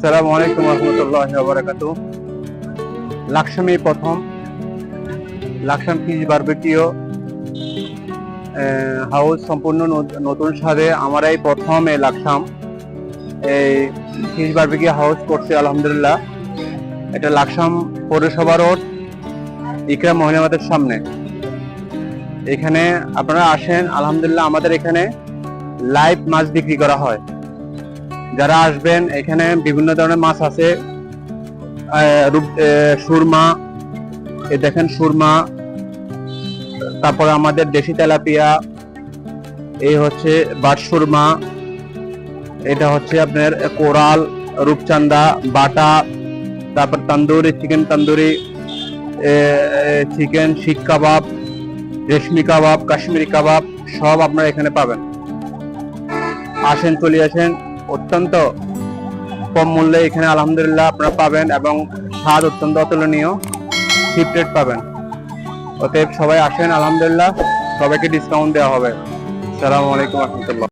আসসালামু আলাইকুম রহমতুল্লাহ প্রথম, লাকসাম বারবিকিও হাউস সম্পূর্ণ নত- নতুন প্রথম এই লাকসাম এই বারবিকিও হাউস করছে, আলহামদুলিল্লাহ। এটা লাকসাম পৌরসভা রোড ইকরা মহিলামাদের সামনে। এখানে আপনারা আসেন, আলহামদুলিল্লাহ আমাদের এখানে লাইভ মাছ বিক্রি করা হয়। যারা আসবেন, এখানে বিভিন্ন ধরনের মাছ আছে। সুরমা, এ দেখেন সুরমা। তারপরে আমাদের দেশি তেলাপিয়া, এই হচ্ছে বাট সুরমা। এটা হচ্ছে আপনার কোরাল রূপচান্দা বাটা, তারপর তান্দুরি, চিকেন তান্দুরি চিকেন শিক কাবাব, রেশমি কাবাব, কাশ্মীরি কাবাব, সব আপনারা এখানে পাবেন। আসেন, চলে আসেন। অত্যন্ত কম মূল্যে এখানে আলহামদুলিল্লাহ আপনারা পাবেন এবং স্বাদ অত্যন্ত অতুলনীয় রেট পাবেন। অতএব সবাই আসেন, আলহামদুলিল্লাহ, সবাইকে ডিসকাউন্ট দেওয়া হবে। সালামু আলাইকুম রহমতুল্লাহ।